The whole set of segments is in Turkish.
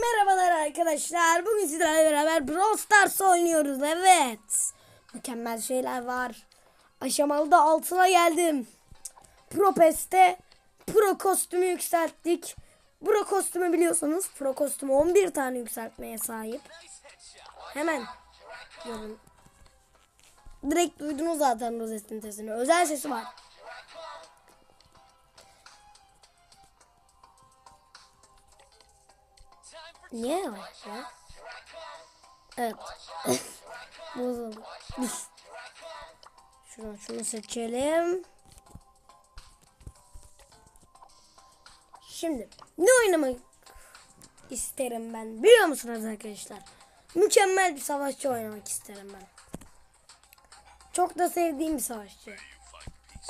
Merhabalar arkadaşlar. Bugün sizlerle beraber Brawl Stars oynuyoruz. Evet. Mükemmel şeyler var. Aşamalı da altına geldim. Pro Pest'te Pro kostümü yükselttik. Pro kostümü biliyorsunuz. Pro kostümü 11 tane yükseltmeye sahip. Hemen görün. Direkt duydunuz zaten rozetin sesini. Özel sesi var. Niye yavaş ya? Evet. Bozuldu. Şuradan şunu seçelim. Şimdi ne oynamak isterim ben biliyor musunuz arkadaşlar? Mükemmel bir savaşçı oynamak isterim ben. Çok da sevdiğim bir savaşçı.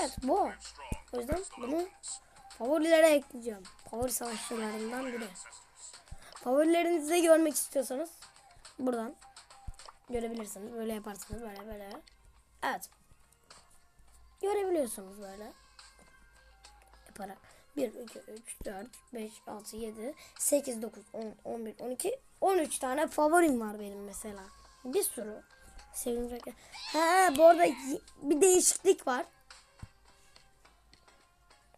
Evet bu. O yüzden bunu favorilere ekleyeceğim. Favori savaşçılarından biri. Favorilerinizi de görmek istiyorsanız buradan görebilirsiniz. Böyle yaparsınız böyle böyle. Evet. Görebiliyorsunuz böyle. Yaparak 1, 2, 3, 4, 5, 6, 7, 8, 9, 10, 11, 12, 13 tane favorim var benim mesela. Bir sürü. Şarkı. Ha bu arada bir değişiklik var.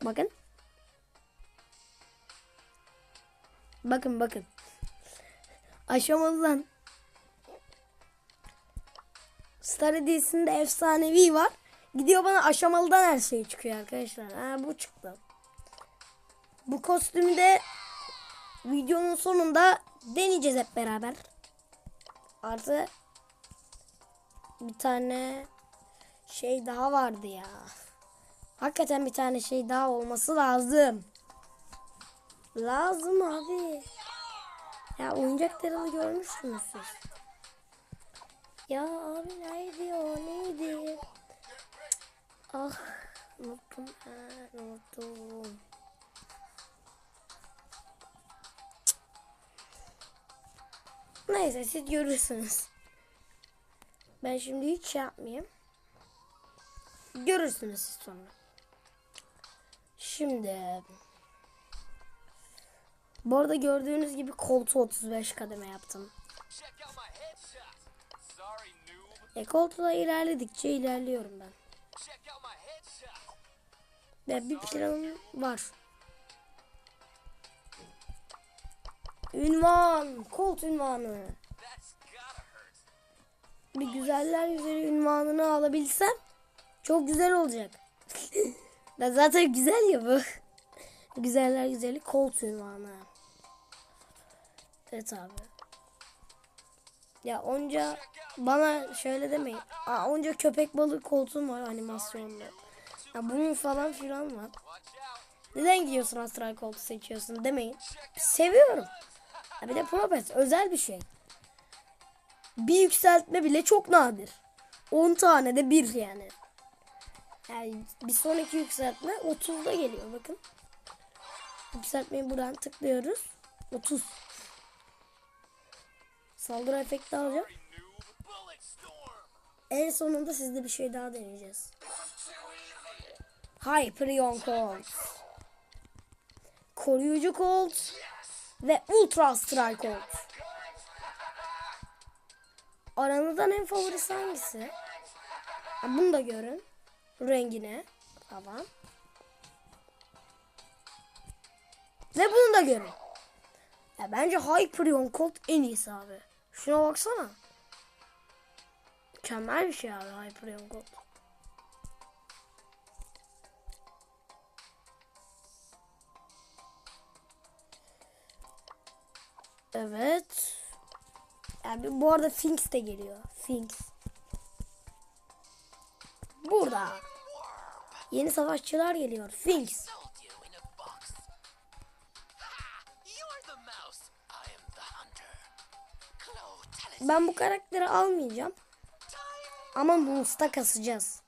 Bakın. Bakın bakın. Aşamalıdan. Star Hediyesi'nde efsanevi var. Gidiyor bana aşamalıdan her şey çıkıyor arkadaşlar. Ha bu çıktı. Bu kostümü de videonun sonunda deneyeceğiz hep beraber. Artı bir tane şey daha vardı ya. Hakikaten bir tane şey daha olması lazım. Lazım abi. Ya oyuncak teralı görmüşsünüz siz. Ya abi neydi o neydi? Ah unuttum. Ha, unuttum. Neyse siz görürsünüz. Ben şimdi hiç şey yapmayayım. Görürsünüz siz sonra. Şimdi bu arada gördüğünüz gibi koltuğu 35 kademe yaptım. E koltuğa ilerledikçe ilerliyorum ben. Ve bir planım var. Ünvan, kolt ünvanı. Bir güzeller güzeli ünvanını alabilsem çok güzel olacak. da zaten güzel ya bu. Güzeller güzeli kolt ünvanı. Evet abi. Ya onca bana şöyle demeyin. Aa, onca köpek balığı koltuğum var animasyonlu. Ya bunun falan filan var. Neden gidiyorsun astral koltuğu seçiyorsun demeyin. Seviyorum. Ya bir de Propet özel bir şey. Bir yükseltme bile çok nadir. 10 tane de bir yani. Yani bir sonraki yükseltme 30'da geliyor bakın. Yükseltmeyi buradan tıklıyoruz. 30. Saldırı efekti alacağım. En sonunda sizde bir şey daha deneyeceğiz. Hyperion Colt. Koruyucu Colt. Ve Ultra Strike Colt. Aranızdan en favorisi hangisi? Ha, bunu da görün. Rengine. Tamam. Ve bunu da görün. Ya bence Hyperion Colt en iyisi abi. Şuna baksana. Mükemmel bir şey abi Hyperion Gold. Evet. Yani bu arada Finks de geliyor. Finks. Burada. Yeni savaşçılar geliyor. Finks. Ben bu karakteri almayacağım. Ama Nus'ta kasacağız.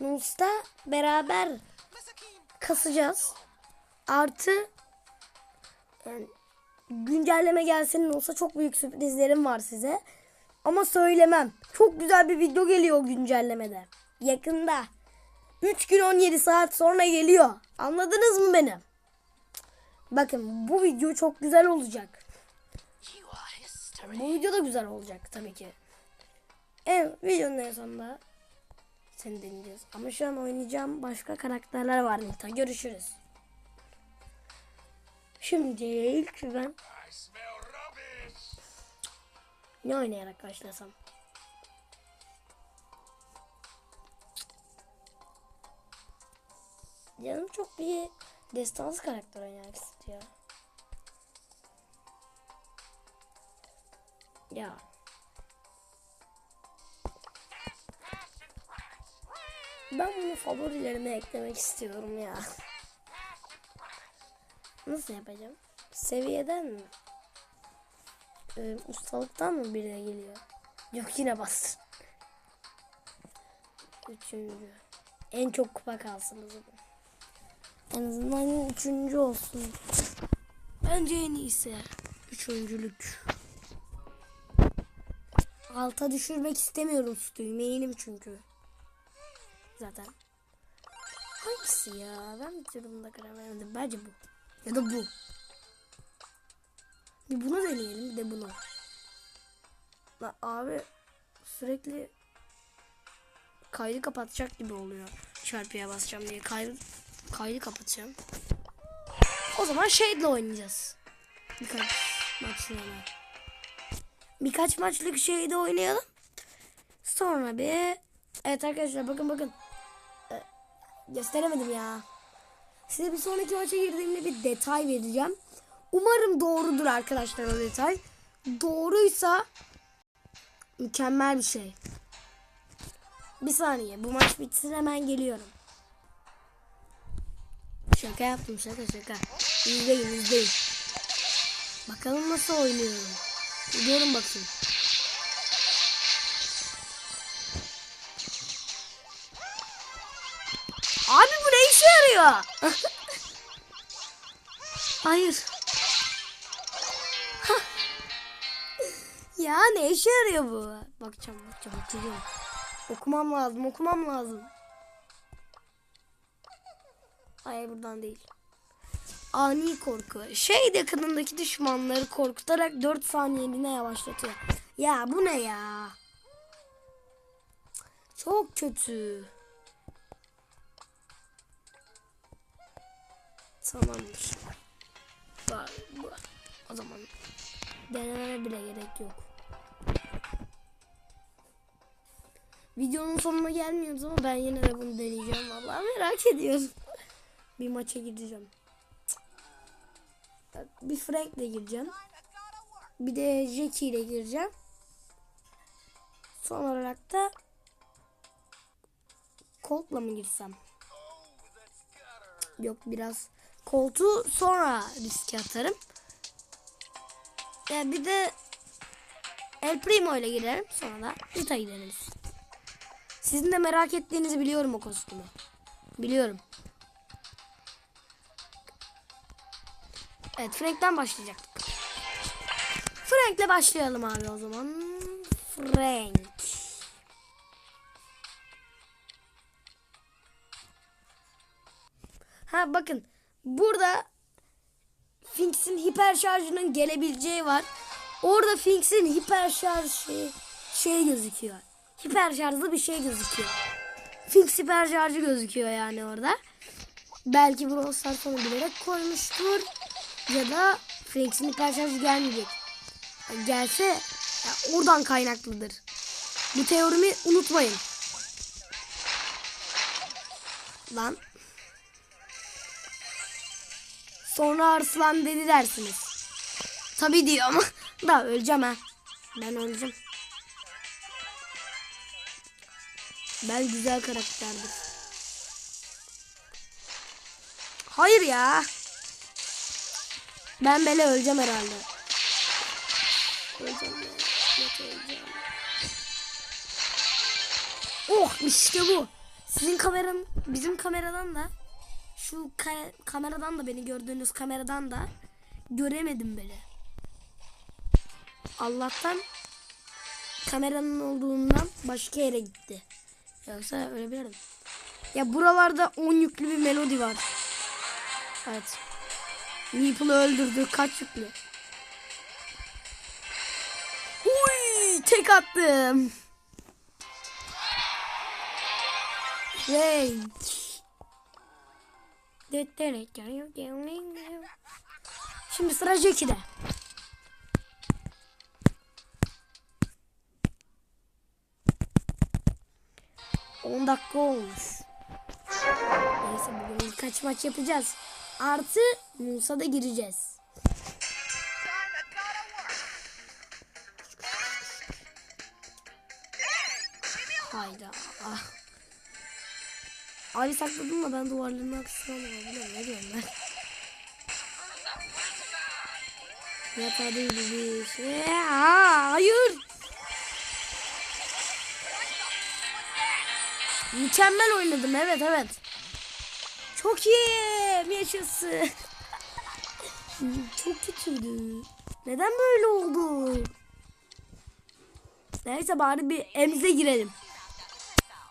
Nus'ta beraber kasacağız. Artı yani güncelleme gelsin olsa çok büyük sürprizlerim var size. Ama söylemem. Çok güzel bir video geliyor güncellemede. Yakında. 3 gün 17 saat sonra geliyor. Anladınız mı beni? Bakın bu video çok güzel olacak. Bu video da güzel olacak tabii ki. Evet videonun en sonunda seni deneyeceğiz. Ama şu an oynayacağım başka karakterler var Nita. Görüşürüz. Şimdi ilk ben ne oynayarak başlasam? Canım çok bir destansı karakter oynamak istiyor. Ya. Ben bunu favorilerime eklemek istiyorum ya. Nasıl yapacağım? Seviyeden mi? Ee, ustalıktan mı birine geliyor? Yok yine bastı. Üçüncü. En çok kupa kalsın o zaman. En azından üçüncü olsun. Bence en iyisi. Üçüncülük. Alta düşürmek istemiyorum sütüyü. Main'im çünkü. Zaten. Hangisi ya? Ben bir türlü bunda karar veremedim. Bence bu. Ya da bu. Bir bunu deneyelim bir de bunu. La abi sürekli kaydı kapatacak gibi oluyor. Çarpıya basacağım diye kaydı kaydı kapatacağım. O zaman Shade'le oynayacağız. Birkaç maç. Birkaç maçlık Shade oynayalım. Sonra bir Evet arkadaşlar bakın bakın. Ee, gösteremedim ya. Size bir sonraki maça girdiğimde bir detay vereceğim. Umarım doğrudur arkadaşlar o detay. Doğruysa mükemmel bir şey. Bir saniye bu maç bitsin hemen geliyorum. Şaka yaptım şaka şaka. İzleyin izleyin. Bakalım nasıl oynuyorum. Gidiyorum bakayım. Abi bu ne işe yarıyor? Hayır. ya ne işe yarıyor bu? Bakacağım bakacağım bakacağım. Okumam lazım okumam lazım. Hayır buradan değil. Ani korku. Şey yakınındaki düşmanları korkutarak 4 saniyeliğine yavaşlatıyor. Ya bu ne ya? Çok kötü. Tamamdır. Bak, bu- O zaman denememe bile gerek yok. Videonun sonuna gelmiyoruz ama ben yine de bunu deneyeceğim. Vallahi merak ediyorum. Bir maça gideceğim. Bir Frank'le gireceğim. Bir de Jackie ile gireceğim. Son olarak da Colt'la mı girsem? Yok biraz koltuğu sonra riske atarım. Ya bir de El Primo ile girerim. Sonra da Rita gideriz. Sizin de merak ettiğinizi biliyorum o kostümü. Biliyorum. Evet Frank'ten başlayacaktık. Frank'le başlayalım abi o zaman. Frank. Ha bakın burada Finks'in hiper şarjının gelebileceği var. Orada Finks'in hiper şarj şey, şey gözüküyor. Hiper şarjlı bir şey gözüküyor. Finks hiper şarjı gözüküyor yani orada. Belki Brawl Stars onu bilerek koymuştur. Ya da hiper şarjı gelmeyecek. Yani gelse ya oradan kaynaklıdır. Bu teorimi unutmayın. Lan Sonra Arslan dedi dersiniz. Tabi diyor ama da öleceğim ha. Ben öleceğim. Ben güzel karakterdir. Hayır ya. Ben böyle öleceğim herhalde. Öleceğim. Net öleceğim. Oh işte bu. Sizin kameranın bizim kameradan da şu ka- kameradan da beni gördüğünüz kameradan da göremedim böyle. Allah'tan kameranın olduğundan başka yere gitti. Yoksa ölebilirdim. Ya buralarda 10 yüklü bir melodi var. Evet. Meeple'ı öldürdü. Kaç yüklü? tek attım. Range. Şimdi sıra Jackie'de. On dakika olmuş. Neyse bugün birkaç maç yapacağız. Artı Musa'da gireceğiz. Hayda. Ah. Ali sakladım da ben duvarların arkasına mı bilmiyorum ne diyorum ben. Yatağa değil bir şey. Aa, hayır. Mükemmel oynadım evet evet. Çok iyi. Yaşasın. Çok kötüydü. Neden böyle oldu? Neyse bari bir emze girelim.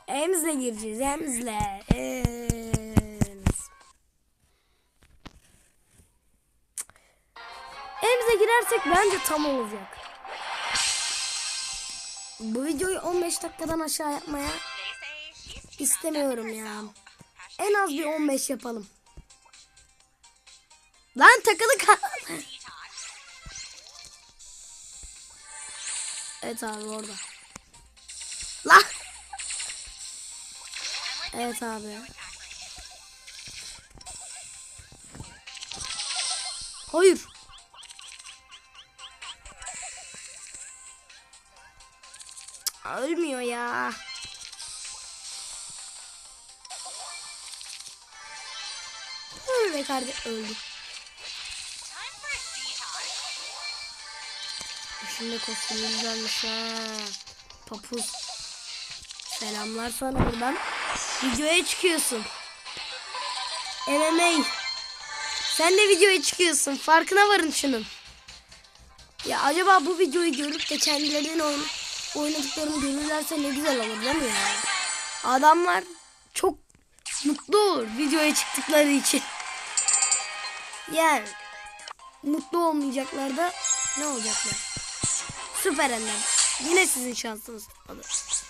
Emzle gireceğiz. Emzle. Emz. Emze girersek bence tam olacak. Bu videoyu 15 dakikadan aşağı yapmaya istemiyorum ya. En az bir 15 yapalım. Lan takılı kal. evet abi orada. Lan. Evet abi. Hayır. Ölmüyor ya. Öl be kardeş öldü. Şimdi kostümü güzelmiş ha. Papuz. Selamlar sana buradan. Videoya çıkıyorsun. MMA. Sen de videoya çıkıyorsun. Farkına varın şunun. Ya acaba bu videoyu görüp de kendilerinin oyn oynadıklarını görürlerse ne güzel olur değil mi ya? Adamlar çok mutlu videoya çıktıkları için. Yani mutlu olmayacaklar da ne olacaklar? Süper Ender. Yine sizin şansınız tutmadı.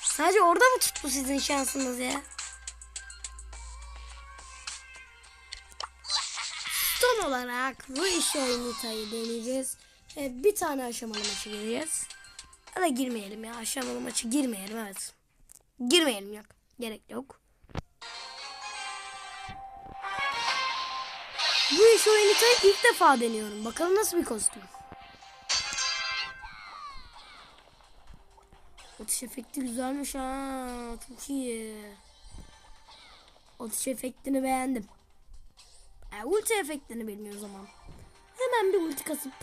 Sadece orada mı tuttu sizin şansınız ya? Son olarak bu iş oynatayı deneyeceğiz. Ee, bir tane aşamalı maçı gireceğiz. Ya girmeyelim ya. Aşamalı maçı girmeyelim evet. Girmeyelim yok. Gerek yok. Bu iş oynatayı ilk defa deniyorum. Bakalım nasıl bir kostüm. Atış efekti güzelmiş ha. Çok iyi. Atış efektini beğendim. E, ulti efektini bilmiyor o zaman. Hemen bir ulti kasıp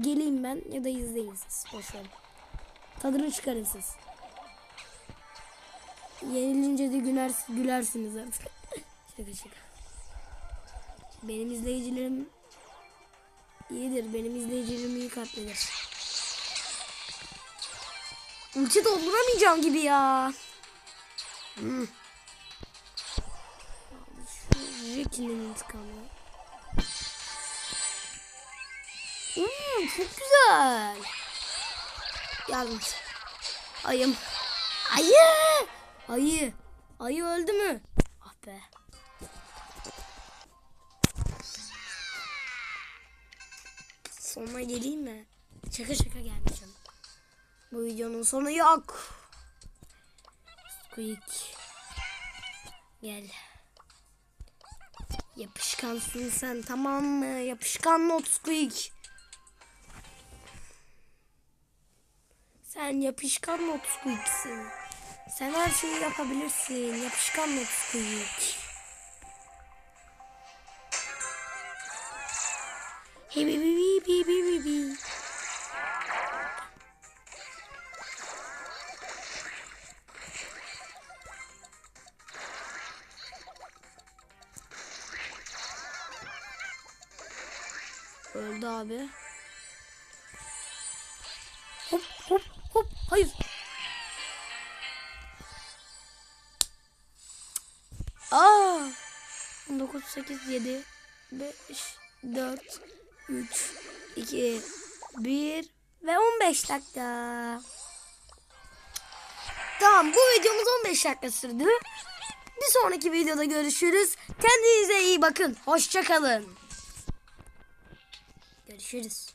geleyim ben ya da izleyin siz. Boş verin. Tadını çıkarın siz. Yenilince de güler, gülersiniz artık. şaka şaka. Benim izleyicilerim iyidir. Benim izleyicilerim iyi kalplidir. Ulti dolduramayacağım gibi ya. Hmm. Jackie'nin intikamı. Hmm, çok güzel. Yalnız. Ayım. Ayı. Ayı. Ayı öldü mü? Ah be. Sonuna geleyim mi? Şaka şaka gelmeyeceğim. Bu videonun sonu yok. Squeak. Gel. Yapışkansın sen tamam mı? Yapışkan not Squeak. Sen yapışkan not Squeak'sin. Sen her şeyi yapabilirsin. Yapışkan not Squeak. Bi. Öldü abi. Hop hop hop. Hayır. Aa. 19 8 7 5 4 3, 2, 1 ve 15 dakika. Tamam bu videomuz 15 dakika sürdü. Bir sonraki videoda görüşürüz. Kendinize iyi bakın. Hoşçakalın. Görüşürüz.